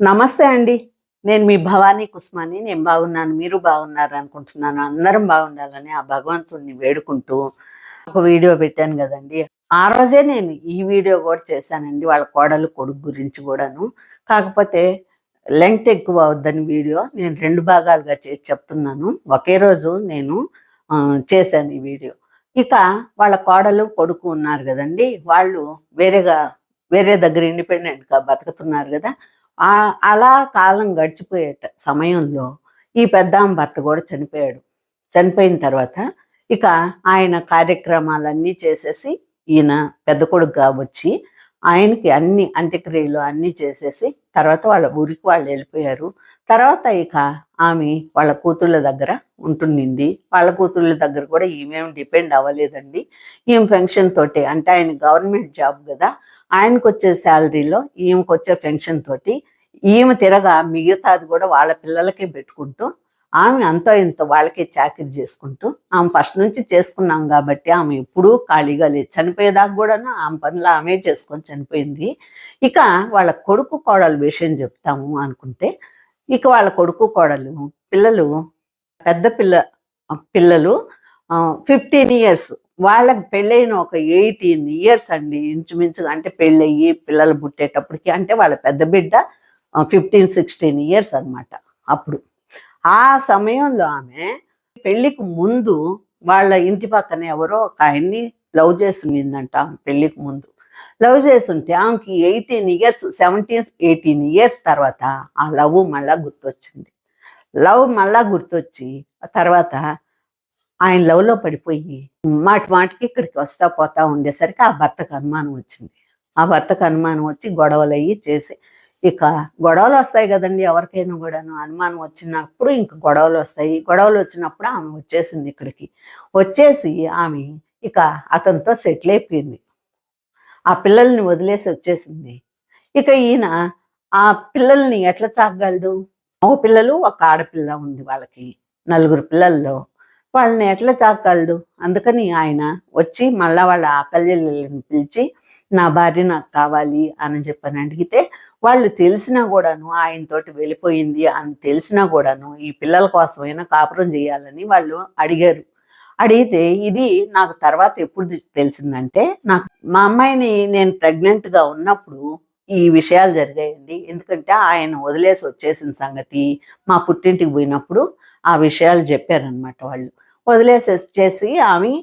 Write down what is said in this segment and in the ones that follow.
నమస్తే అండి. నేను మీ భవానీ కుస్మాని. నేను బాగున్నాను. మీరు బాగున్నారు అనుకుంటున్నాను. అందరం బాగుండాలని ఆ భగవంతుడిని వేడుకుంటూ ఒక వీడియో పెట్టాను కదండి. ఆ రోజే నేను ఈ వీడియో కూడా చేశానండి. వాళ్ళ కోడలు కొడుకు గురించి కూడాను. కాకపోతే లెంగ్త్ ఎక్కువ అవుద్దని వీడియో నేను రెండు భాగాలుగా చేసి చెప్తున్నాను. ఒకే రోజు నేను ఆ, చేశాను ఈ వీడియో. ఇక వాళ్ళ కోడలు కొడుకు ఉన్నారు కదండి. వాళ్ళు వేరేగా వేరే దగ్గర ఇండిపెండెంట్గా బతుకుతున్నారు కదా. అలా కాలం గడిచిపోయే సమయంలో ఈ పెద్దామ భర్త కూడా చనిపోయాడు. చనిపోయిన తర్వాత ఇక ఆయన కార్యక్రమాలన్నీ చేసేసి ఈయన పెద్ద కొడుకుగా వచ్చి ఆయనకి అన్ని అంత్యక్రియలు అన్నీ చేసేసి తర్వాత వాళ్ళ ఊరికి వాళ్ళు వెళ్ళిపోయారు. తర్వాత ఇక ఆమె వాళ్ళ కూతుళ్ళ దగ్గర ఉంటుండింది. వాళ్ళ కూతుళ్ళ దగ్గర కూడా ఈమెం డిపెండ్ అవ్వలేదండి. ఈమె పెన్షన్ తోటి అంటే ఆయన గవర్నమెంట్ జాబ్ కదా. ఆయనకు వచ్చే శాలరీలో ఈమెకు వచ్చే పెన్షన్ తోటి ఈమె తిరగా మిగతాది కూడా వాళ్ళ పిల్లలకే పెట్టుకుంటూ ఆమె అంతో ఇంత వాళ్ళకే చాకరీ చేసుకుంటూ ఆమె ఫస్ట్ నుంచి చేసుకున్నాం కాబట్టి ఆమె ఎప్పుడూ ఖాళీగా లేదు. చనిపోయేదాకా కూడా ఆమె పనులు ఆమె చేసుకొని చనిపోయింది. ఇక వాళ్ళ కొడుకు కోడలు విషయం చెప్తాము అనుకుంటే ఇక వాళ్ళ కొడుకు కోడలు పిల్లలు పెద్ద పిల్ల పిల్లలు ఫిఫ్టీన్ ఇయర్స్ వాళ్ళకి పెళ్ళైన ఒక ఎయిటీన్ ఇయర్స్ అండి ఇంచుమించుగా అంటే పెళ్ళయ్యి పిల్లలు పుట్టేటప్పటికి. అంటే వాళ్ళ పెద్ద బిడ్డ ఫిఫ్టీన్ సిక్స్టీన్ ఇయర్స్ అన్నమాట అప్పుడు. ఆ సమయంలో ఆమె పెళ్ళికి ముందు వాళ్ళ ఇంటి పక్కన ఎవరో ఒక ఆయన్ని లవ్ చేసిందంట ఆమె పెళ్ళికి ముందు. లవ్ చేస్తుంటే ఆమెకి eighteen years seventeen eighteen years తర్వాత ఆ లవ్ మళ్ళా గుర్తొచ్చింది. లవ్ మళ్ళా గుర్తొచ్చి తర్వాత ఆయన లవ్లో పడిపోయి మాటి మాటికి ఇక్కడికి వస్తా పోతా ఉండేసరికి ఆ భర్తకు అనుమానం వచ్చింది. ఆ భర్తకు అనుమానం వచ్చి గొడవలు అయ్యి చేసి ఇక గొడవలు వస్తాయి కదండి ఎవరికైనా కూడాను. అనుమానం వచ్చినప్పుడు ఇంక గొడవలు వస్తాయి. గొడవలు వచ్చినప్పుడు ఆమె వచ్చేసింది ఇక్కడికి. వచ్చేసి ఆమె ఇక అతనితో సెటిల్ అయిపోయింది. ఆ పిల్లల్ని వదిలేసి వచ్చేసింది. ఇక ఈయన ఆ పిల్లల్ని ఎట్లా చాకగలడు? మగ పిల్లలు ఒక ఆడపిల్ల ఉంది వాళ్ళకి. నలుగురు పిల్లల్లో. వాళ్ళని ఎట్లా చాకగలడు అందుకని ఆయన వచ్చి మళ్ళా వాళ్ళ ఆకల్యలను పిలిచి నా భార్య నాకు కావాలి అని చెప్పని అడిగితే వాళ్ళు తెలిసినా కూడాను ఆయనతోటి వెళ్ళిపోయింది అని తెలిసినా కూడాను ఈ పిల్లల కోసమైనా కాపురం చేయాలని వాళ్ళు అడిగారు. అడిగితే ఇది నాకు తర్వాత ఎప్పుడు తెలిసిందంటే నాకు మా అమ్మాయిని నేను ప్రెగ్నెంట్గా ఉన్నప్పుడు ఈ విషయాలు జరిగాయండి. ఎందుకంటే ఆయన వదిలేసి వచ్చేసిన సంగతి మా పుట్టింటికి పోయినప్పుడు ఆ విషయాలు చెప్పారనమాట వాళ్ళు. వదిలేసి ఆమె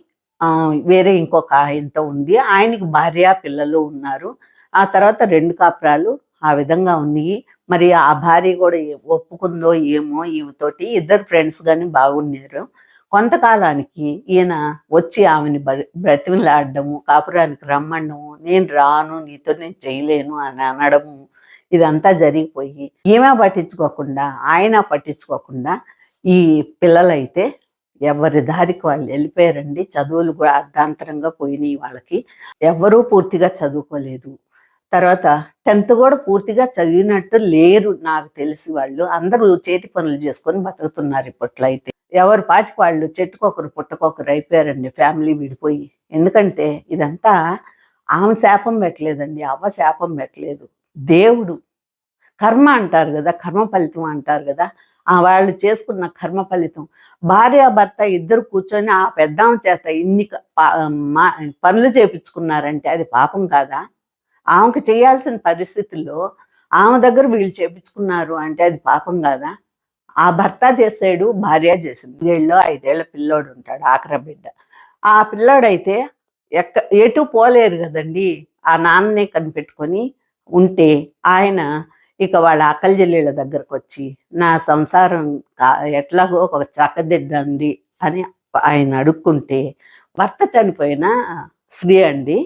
వేరే ఇంకొక ఆయనతో ఉంది. ఆయనకి భార్య పిల్లలు ఉన్నారు. ఆ తర్వాత రెండు కాపురాలు ఆ విధంగా ఉన్నాయి. మరి ఆ భార్య కూడా ఒప్పుకుందో ఏమో ఈమెతోటి ఇద్దరు ఫ్రెండ్స్ కానీ బాగున్నారు. కొంతకాలానికి ఈయన వచ్చి ఆమెని బ- కాపురానికి రమ్మడము నేను రాను నీతో నేను చేయలేను అని అనడము ఇదంతా జరిగిపోయి ఈమె పట్టించుకోకుండా ఆయన పట్టించుకోకుండా ఈ పిల్లలైతే ఎవరి దారికి వాళ్ళు వెళ్ళిపోయారండి చదువులు కూడా అర్ధాంతరంగా పోయినాయి వాళ్ళకి. ఎవ్వరూ పూర్తిగా చదువుకోలేదు. తర్వాత టెన్త్ కూడా పూర్తిగా చదివినట్టు లేరు నాకు తెలిసి వాళ్ళు. అందరూ చేతి పనులు చేసుకొని బతుకుతున్నారు ఇప్పట్లో అయితే. ఎవరి పాటికి వాళ్ళు చెట్టుకొకరు పుట్టకొకరు అయిపోయారండి ఫ్యామిలీ విడిపోయి. ఎందుకంటే ఇదంతా ఆమె శాపం పెట్టలేదండి అవ్వ శాపం పెట్టలేదు. దేవుడు కర్మ అంటారు కదా కర్మ ఫలితం అంటారు కదా వాళ్ళు చేసుకున్న కర్మ ఫలితం. భార్య భర్త ఇద్దరు కూర్చొని ఆ పెద్దాం చేత ఇన్ని పా- మా- పనులు చేపించుకున్నారంటే అది పాపం కాదా? ఆమెకు చేయాల్సిన పరిస్థితుల్లో ఆమె దగ్గర వీళ్ళు చేపించుకున్నారు అంటే అది పాపం కాదా? ఆ భర్త చేసాడు భార్య చేసింది. వీళ్ళు ఐదేళ్ళ పిల్లోడు ఉంటాడు ఆఖరి బిడ్డ. ఆ పిల్లోడైతే ఎక్క ఎటు పోలేరు కదండి? ఆ నాన్ననే కనిపెట్టుకొని ఉంటే ఆయన ఇక వాళ్ళ అక్కల చెల్లెళ్ళ దగ్గరకు వచ్చి నా సంసారం ఎట్లాగో ఒక చక్కదిద్దండి అని ఆయన అడుక్కుంటే భర్త చనిపోయిన స్త్రీ అండి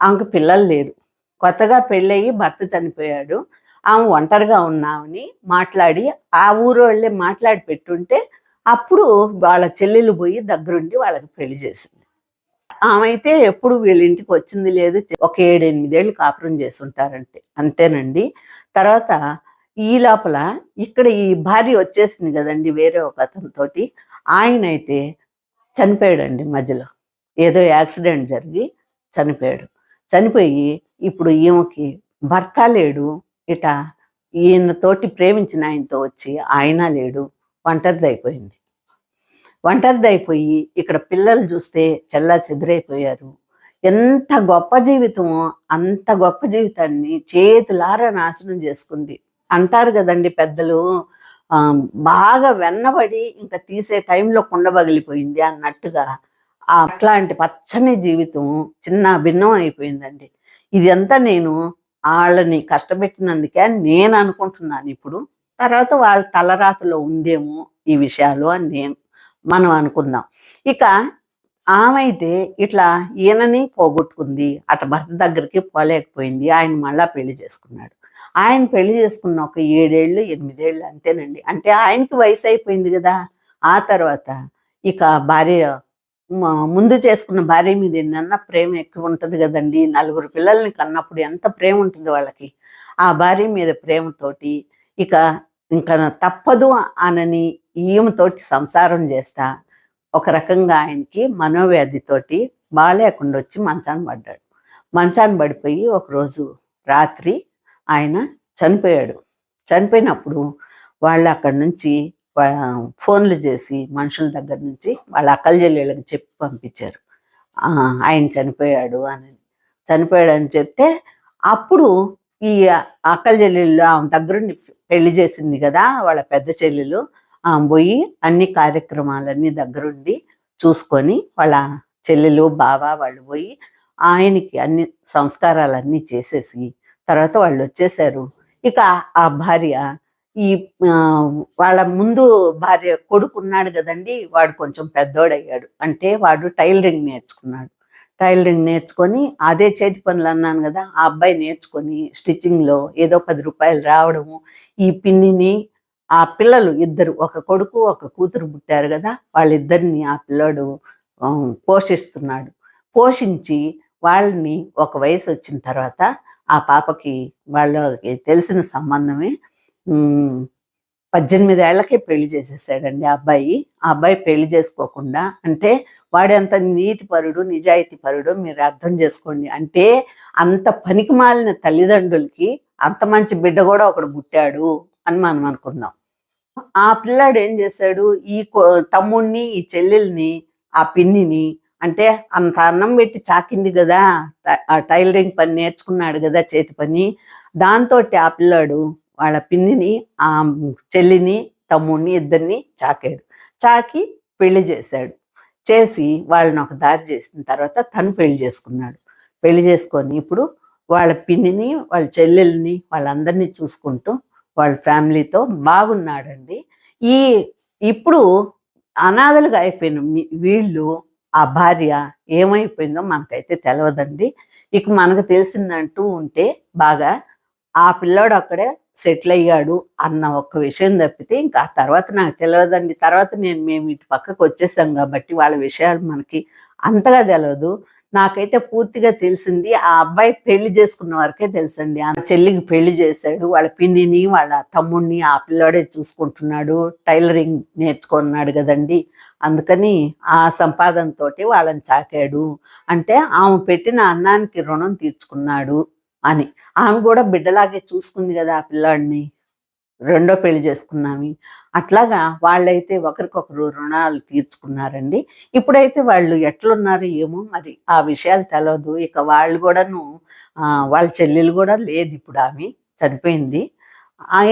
ఆమెకు పిల్లలు లేరు. కొత్తగా పెళ్ళయి భర్త చనిపోయాడు. ఆమె ఒంటరిగా ఉన్నామని మాట్లాడి ఆ ఊరు వాళ్ళే మాట్లాడి పెట్టుంటే అప్పుడు వాళ్ళ చెల్లెలు పోయి దగ్గరుండి వాళ్ళకి పెళ్ళి చేసింది. ఆమె అయితే ఎప్పుడు వీళ్ళ ఇంటికి వచ్చింది లేదు ఒక ఏడు ఎనిమిదేళ్ళు కాపురం చేస్తుంటారంటే అంతేనండి. తర్వాత ఈ లోపల ఇక్కడ ఈ భార్య వచ్చేసింది కదండి వేరే ఒక అతనితోటి. ఆయన అయితే చనిపోయాడండి మధ్యలో. ఏదో యాక్సిడెంట్ జరిగి చనిపోయాడు. చనిపోయి ఇప్పుడు ఈమెకి భర్త లేడు. ఇట ఈయనతోటి ప్రేమించిన ఆయనతో వచ్చి ఆయన లేడు. ఒంటరిది అయిపోయింది ఒంటరిది అయిపోయి ఇక్కడ పిల్లలు చూస్తే చెల్లా చెదిరైపోయారు. ఎంత గొప్ప జీవితమో అంత గొప్ప జీవితాన్ని చేతులారా నాశనం చేసుకుంది. అంటారు కదండి పెద్దలు బాగా వెన్నబడి ఇంకా తీసే టైంలో కుండ పగిలిపోయింది అన్నట్టుగా. ఆ అట్లాంటి పచ్చని జీవితం చిన్న భిన్నం అయిపోయిందండి. ఇదంతా నేను వాళ్ళని కష్టపెట్టినందుకే నేను అనుకుంటున్నాను ఇప్పుడు. తర్వాత వాళ్ళ తలరాతలో ఉందేమో ఈ విషయాలు అని నేను మనం అనుకుందాం. ఇక ఆమె అయితే ఇట్లా ఈయనని పోగొట్టుకుంది. అట భర్త దగ్గరికి పోలేకపోయింది. ఆయన మళ్ళా పెళ్ళి చేసుకున్నాడు. ఆయన పెళ్ళి చేసుకున్న ఒక ఏడేళ్ళు ఎనిమిదేళ్ళు అంతేనండి. అంటే ఆయనకి వయసు అయిపోయింది కదా. ఆ తర్వాత ఇక భార్య ముందు చేసుకున్న భార్య మీద ఎన్నన్నా ప్రేమ ఎక్కువ ఉంటుంది కదండి. నలుగురు పిల్లల్ని కన్నప్పుడు ఎంత ప్రేమ ఉంటుంది వాళ్ళకి. ఆ భార్య మీద ప్రేమతోటి ఇక ఇంకా తప్పదు అనని ఈమెతోటి సంసారం చేస్తా ఒక రకంగా ఆయనకి మనోవ్యాధితోటి బాగాలేకుండా వచ్చి మంచాన్ని పడ్డాడు. మంచాన్ని పడిపోయి ఒకరోజు రాత్రి ఆయన చనిపోయాడు. చనిపోయినప్పుడు వాళ్ళు అక్కడి నుంచి ఫోన్లు చేసి మనుషుల దగ్గర నుంచి వాళ్ళ అక్కల చెల్లెళ్ళకి చెప్పి పంపించారు. ఆయన చనిపోయాడు అని చనిపోయాడు అని చెప్తే అప్పుడు ఈ అక్కల చెల్లెళ్ళు ఆమె దగ్గరుండి పెళ్ళి చేసింది కదా వాళ్ళ పెద్ద చెల్లెలు. పోయి అన్ని కార్యక్రమాలన్నీ దగ్గరుండి చూసుకొని వాళ్ళ చెల్లెలు బావ వాళ్ళు పోయి ఆయనకి అన్ని సంస్కారాలన్నీ చేసేసి తర్వాత వాళ్ళు వచ్చేసారు. ఇక ఆ భార్య ఈ ఆ, వాళ్ళ ముందు భార్య కొడుకు ఉన్నాడు కదండి వాడు కొంచెం పెద్దోడయ్యాడు. అంటే వాడు టైలరింగ్ నేర్చుకున్నాడు. టైలరింగ్ నేర్చుకొని అదే చేతి పనులు అన్నాను కదా ఆ అబ్బాయి నేర్చుకొని స్టిచ్చింగ్లో ఏదో పది రూపాయలు రావడము ఈ పిన్నిని ఆ పిల్లలు ఇద్దరు ఒక కొడుకు ఒక కూతురు పుట్టారు కదా వాళ్ళిద్దరిని ఆ పిల్లోడు పోషిస్తున్నాడు. పోషించి వాళ్ళని ఒక వయసు వచ్చిన తర్వాత ఆ పాపకి వాళ్ళకి తెలిసిన సంబంధమే పద్దెనిమిది ఏళ్ళకే పెళ్ళి చేసేసాడండి ఆ అబ్బాయి. ఆ అబ్బాయి పెళ్ళి చేసుకోకుండా అంటే వాడంత నీతి పరుడు నిజాయితీ పరుడు మీరు అర్థం చేసుకోండి. అంటే అంత పనికి మాలిన తల్లిదండ్రులకి అంత మంచి బిడ్డ కూడా ఒకడు పుట్టాడు అని మనం అనుకుందాం. ఆ పిల్లాడు ఏం చేశాడు? ఈ తమ్ముడిని తమ్ముణ్ణి ఈ చెల్లెల్ని ఆ పిన్నిని అంటే అంత అన్నం పెట్టి చాకింది కదా ఆ టైలరింగ్ పని నేర్చుకున్నాడు కదా చేతి పని. దాంతో ఆ పిల్లాడు వాళ్ళ పిన్నిని ఆ చెల్లిని తమ్ముడిని ఇద్దరిని చాకాడు. చాకి పెళ్ళి చేశాడు. చేసి వాళ్ళని ఒక దారి చేసిన తర్వాత తను పెళ్ళి చేసుకున్నాడు. పెళ్ళి చేసుకొని ఇప్పుడు వాళ్ళ పిన్నిని వాళ్ళ చెల్లెల్ని వాళ్ళందరినీ చూసుకుంటూ వాళ్ళ ఫ్యామిలీతో బాగున్నాడండి. ఈ ఇప్పుడు అనాథలుగా అయిపోయిన వీళ్ళు ఆ భార్య ఏమైపోయిందో మనకైతే తెలియదండి ఇక మనకు తెలిసిందంటూ ఉంటే బాగా ఆ పిల్లోడు అక్కడే సెటిల్ అయ్యాడు అన్న ఒక్క విషయం తప్పితే ఇంకా ఆ తర్వాత నాకు తెలియదండి తర్వాత నేను మేము ఇటు పక్కకు వచ్చేసాం కాబట్టి వాళ్ళ విషయాలు మనకి అంతగా తెలియదు నాకైతే పూర్తిగా తెలిసింది ఆ అబ్బాయి పెళ్ళి చేసుకున్న వరకే తెలుసండి. ఆ చెల్లికి పెళ్ళి చేశాడు వాళ్ళ పిన్నిని వాళ్ళ తమ్ముడిని ఆ పిల్లోడే చూసుకుంటున్నాడు టైలరింగ్ నేర్చుకున్నాడు కదండి. అందుకని ఆ సంపాదనతోటి వాళ్ళని చాకాడు. అంటే ఆమె పెట్టిన అన్నానికి రుణం తీర్చుకున్నాడు. అని. ఆమె కూడా బిడ్డలాగే చూసుకుంది కదా ఆ పిల్లాడిని. రెండో పెళ్ళి చేసుకున్నామి. అట్లాగా వాళ్ళైతే ఒకరికొకరు రుణాలు తీర్చుకున్నారండి. ఇప్పుడైతే వాళ్ళు ఎట్లున్నారు ఏమో మరి ఆ విషయాలు తెలియదు ఇక వాళ్ళు కూడాను వాళ్ళ చెల్లెలు కూడా లేదు ఇప్పుడు ఆమె. చనిపోయింది.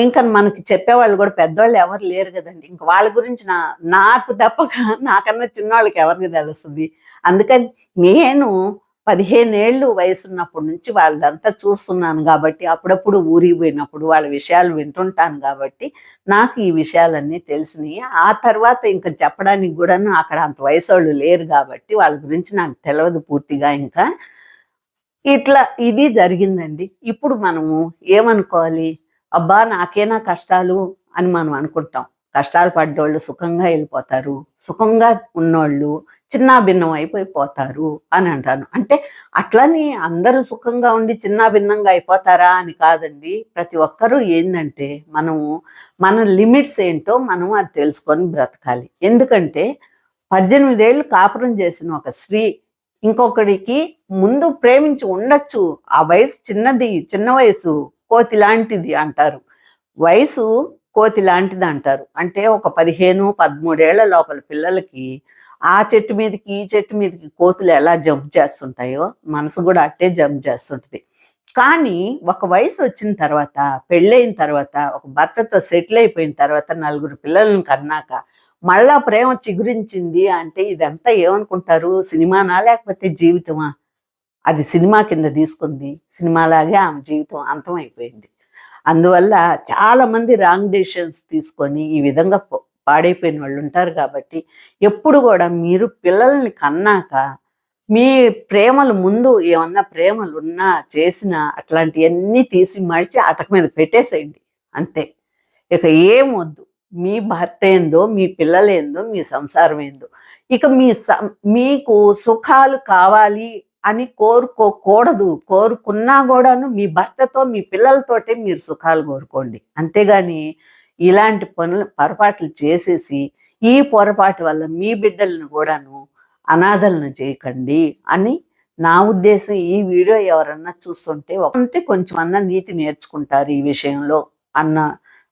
ఇంకా మనకి చెప్పేవాళ్ళు కూడా పెద్దవాళ్ళు ఎవరు లేరు కదండి. ఇంక వాళ్ళ గురించి నా నాకు తప్పక నాకన్నా చిన్నవాళ్ళకి ఎవరికి తెలుస్తుంది? అందుకని నేను పదిహేను ఏళ్ళు వయసున్నప్పటి నుంచి వాళ్ళదంతా చూస్తున్నాను కాబట్టి అప్పుడప్పుడు ఊరికి పోయినప్పుడు వాళ్ళ విషయాలు వింటుంటాను కాబట్టి నాకు ఈ విషయాలన్నీ తెలిసినాయి. ఆ తర్వాత ఇంకా చెప్పడానికి కూడాను అక్కడ అంత వయసు వాళ్ళు లేరు కాబట్టి వాళ్ళ గురించి నాకు తెలియదు పూర్తిగా ఇంకా. ఇట్లా ఇది జరిగిందండి. ఇప్పుడు మనము ఏమనుకోవాలి? అబ్బా నాకేనా కష్టాలు అని మనం అనుకుంటాం. కష్టాలు పడ్డోళ్ళు సుఖంగా వెళ్ళిపోతారు. సుఖంగా ఉన్నోళ్ళు చిన్నాభిన్నం అయిపోయిపోతారు అని అంటాను. అంటే అట్లని అందరూ సుఖంగా ఉండి చిన్న భిన్నంగా అయిపోతారా అని కాదండి. ప్రతి ఒక్కరూ ఏంటంటే మనము మన లిమిట్స్ ఏంటో మనం అది తెలుసుకొని బ్రతకాలి. ఎందుకంటే పద్దెనిమిదేళ్ళు కాపురం చేసిన ఒక స్త్రీ ఇంకొకడికి ముందు ప్రేమించి ఉండొచ్చు. ఆ వయసు చిన్నది చిన్న వయసు కోతి లాంటిది అంటారు. వయసు కోతి లాంటిది అంటారు. అంటే ఒక పదిహేను పదమూడేళ్ళ లోపల పిల్లలకి ఆ చెట్టు మీదకి ఈ చెట్టు మీదకి కోతులు ఎలా జంప్ చేస్తుంటాయో మనసు కూడా అట్టే జంప్ చేస్తుంటుంది. కానీ ఒక వయసు వచ్చిన తర్వాత పెళ్ళైన తర్వాత ఒక భర్తతో సెటిల్ అయిపోయిన తర్వాత నలుగురు పిల్లలను కన్నాక మళ్ళా ప్రేమ చిగురించింది అంటే ఇదంతా ఏమనుకుంటారు? సినిమానా లేకపోతే జీవితమా? అది సినిమా కింద తీసుకుంది. సినిమాలాగే ఆమె జీవితం అంతమైపోయింది అందువల్ల చాలామంది రాంగ్ డెసిషన్స్ తీసుకొని ఈ విధంగా పాడైపోయిన వాళ్ళు ఉంటారు కాబట్టి ఎప్పుడు కూడా మీరు పిల్లల్ని కన్నాక మీ ప్రేమలు ముందు ఏమన్నా ప్రేమలు ఉన్నా చేసినా అట్లాంటివన్నీ తీసి మడిచి అతక మీద పెట్టేసేయండి. అంతే. ఇక ఏం వద్దు మీ భర్త ఏందో మీ పిల్లలేందో మీ సంసారం ఏందో ఇక మీ సం- మీకు సుఖాలు కావాలి అని కోరుకోకూడదు. కోరుకున్నా కూడాను మీ భర్తతో మీ పిల్లలతోటే మీరు సుఖాలు కోరుకోండి. అంతేగాని ఇలాంటి పనులు పొరపాట్లు చేసేసి ఈ పొరపాటు వల్ల మీ బిడ్డలను కూడాను అనాథలను చేయకండి అని నా ఉద్దేశం ఈ వీడియో ఎవరన్నా చూస్తుంటే అంతే కొంచెం అన్న నీతి నేర్చుకుంటారు ఈ విషయంలో అన్న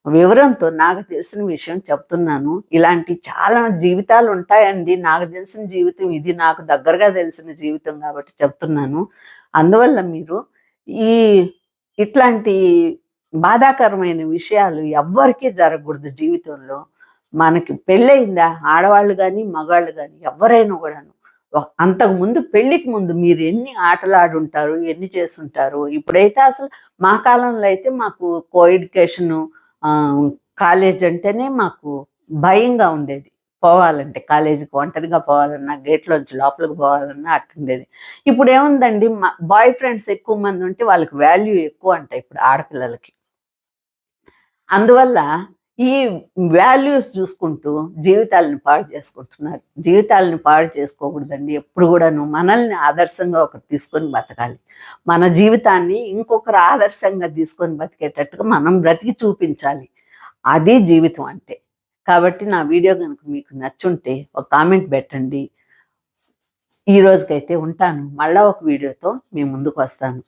వివరంతో నాకు తెలిసిన విషయం చెప్తున్నాను. ఇలాంటి చాలా జీవితాలు ఉంటాయండి. నాకు తెలిసిన జీవితం ఇది నాకు దగ్గరగా తెలిసిన జీవితం కాబట్టి చెప్తున్నాను. అందువల్ల మీరు ఈ ఇట్లాంటి బాధాకరమైన విషయాలు ఎవ్వరికీ జరగకూడదు జీవితంలో. మనకి పెళ్ళయిందా? ఆడవాళ్ళు కానీ మగాళ్ళు కానీ ఎవరైనా కూడాను. అంతకుముందు అంతకు ముందు పెళ్ళికి ముందు మీరు ఎన్ని ఆటలు ఆడుంటారు ఎన్ని చేసుంటారు ఇప్పుడైతే అసలు మా కాలంలో అయితే మాకు కో ఎడ్యుకేషను కాలేజ్ అంటేనే మాకు భయంగా ఉండేది. పోవాలంటే కాలేజీకి ఒంటరిగా పోవాలన్నా గేట్లోంచి లోపలికి పోవాలన్నా అట్టుండేది ఇప్పుడు ఏముందండి మా బాయ్ ఫ్రెండ్స్ ఎక్కువ మంది ఉంటే వాళ్ళకి వాల్యూ ఎక్కువ అంట ఇప్పుడు ఆడపిల్లలకి. అందువల్ల ఈ వాల్యూస్ చూసుకుంటూ జీవితాలను పాడు చేసుకుంటున్నారు. జీవితాలను పాడు చేసుకోకూడదండి. ఎప్పుడు కూడాను మనల్ని ఆదర్శంగా ఒకరు తీసుకొని బతకాలి. మన జీవితాన్ని ఇంకొకరు ఆదర్శంగా తీసుకొని బతికేటట్టుగా మనం బ్రతికి చూపించాలి. అది జీవితం అంటే. కాబట్టి నా వీడియో కనుక మీకు నచ్చుంటే ఒక కామెంట్ పెట్టండి. ఈ రోజుకైతే ఉంటాను. మళ్ళా ఒక వీడియోతో మీ ముందుకు వస్తాను.